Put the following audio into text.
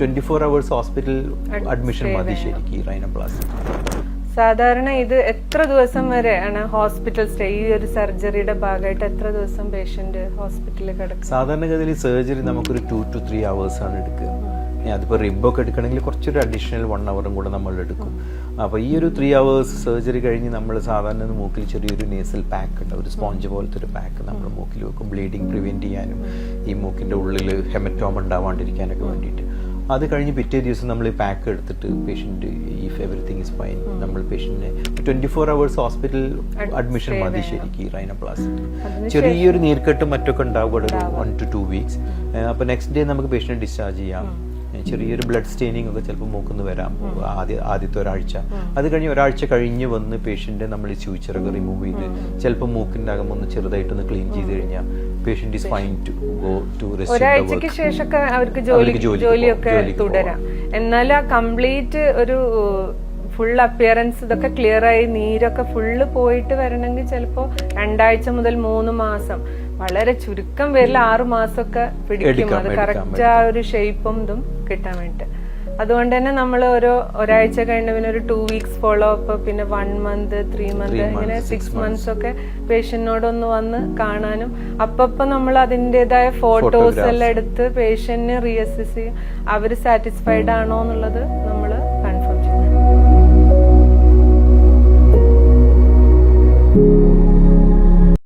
Twenty four hours hospital admission മതി ശരിക്കും rhinoplasty സാധാരണ ഇത് എത്ര ദിവസം വരെയാണ് ഹോസ്പിറ്റൽ സ്റ്റേ ഈ ഒരു സർജറിയുടെ ഭാഗമായിട്ട് എത്ര ദിവസം പേഷ്യന്റ് ഹോസ്പിറ്റലിൽ കിടക്കും? സാധാരണഗതിയിൽ സർജറി നമുക്കൊരു ടു ടു ത്രീ അവേഴ്സ് ആണ് എടുക്കുക. അതിപ്പോൾ റിബൊക്കെ എടുക്കണമെങ്കിൽ കുറച്ചൊരു അഡീഷണൽ വൺ അവറും കൂടെ നമ്മൾ എടുക്കും. അപ്പോൾ ഈ ഒരു ത്രീ അവേഴ്സ് സർജറി കഴിഞ്ഞ് നമ്മൾ സാധാരണ മൂക്കിൽ ചെറിയൊരു നേസൽ പാക്ക് ഉണ്ട്. ഒരു സ്പോഞ്ച് പോലത്തെ ഒരു പാക്ക് നമ്മൾ മൂക്കിൽ വെക്കും. ബ്ലീഡിങ് പ്രിവെന്റ് ചെയ്യാനും ഈ മൂക്കിന്റെ ഉള്ളിൽ ഹെമറ്റോം ഉണ്ടാവാണ്ടിരിക്കാനൊക്കെ വേണ്ടിയിട്ട്. അത് കഴിഞ്ഞ് പിറ്റേ ദിവസം നമ്മൾ ഈ പാക്ക് എടുത്തിട്ട് patient if everything is fine നമ്മൾ പേഷ്യന്റിനെ twenty four hours hospital admission മതി ശരിക്കും റൈനോപ്ലാസ്റ്റി ചെറിയൊരു നീർക്കെട്ടും മറ്റൊക്കെ ഉണ്ടാവുക ഒരു വൺ ടു ടു വീക്സ് അപ്പോൾ നെക്സ്റ്റ് ഡേ നമുക്ക് പേഷ്യന്റ് ഡിസ്ചാർജ് ചെയ്യാം. ചെറിയൊരു ബ്ലഡ് സ്റ്റെയിനിങ് ഒക്കെ ചിലപ്പോൾ മൂക്കുന്ന് വരാം. ആദ്യ ആദ്യത്തെ ഒരാഴ്ച. അത് കഴിഞ്ഞ് ഒരാഴ്ച കഴിഞ്ഞ് വന്ന് പേഷ്യന്റ് നമ്മൾ ഈ സ്യൂച്ചറൊക്കെ റിമൂവ് ചെയ്ത് ചിലപ്പോൾ മൂക്കിന്റെ അകം ഒന്ന് ചെറുതായിട്ടൊന്ന് ക്ലീൻ ചെയ്ത് കഴിഞ്ഞാൽ patient is fine to go to ഒരാഴ്ചക്ക് ശേഷമൊക്കെ അവർക്ക് ജോലി ജോലിയൊക്കെ തുടരാം. എന്നാൽ ആ കംപ്ലീറ്റ് ഒരു ഫുൾ അപ്പിയറൻസ് ഇതൊക്കെ ക്ലിയർ ആയി നീരൊക്കെ ഫുള്ള് പോയിട്ട് വരണമെങ്കിൽ ചിലപ്പോ രണ്ടാഴ്ച മുതൽ മൂന്ന് മാസം. വളരെ ചുരുക്കം പേരിൽ ആറു മാസമൊക്കെ പിടിക്കും. അത് കറക്റ്റ് ആ ഒരു ഷേപ്പും ഇതും കിട്ടാൻ വേണ്ടിട്ട് അതുകൊണ്ട് തന്നെ നമ്മൾ ഓരോ ഒരാഴ്ച കഴിഞ്ഞ പിന്നെ ഒരു ടു വീക്സ് ഫോളോ അപ്പ് പിന്നെ വൺ മന്ത് ത്രീ മന്ത് ഇങ്ങനെ സിക്സ് മന്ത്സ് ഒക്കെ പേഷ്യന്റിനോടൊന്ന് വന്ന് കാണാനും അപ്പപ്പം നമ്മൾ അതിന്റെതായ ഫോട്ടോസ് എല്ലാം എടുത്ത് പേഷ്യന്റിനെ റീഅസസ് ചെയ്യും. അവർ സാറ്റിസ്ഫൈഡ് ആണോ എന്നുള്ളത് നമ്മൾ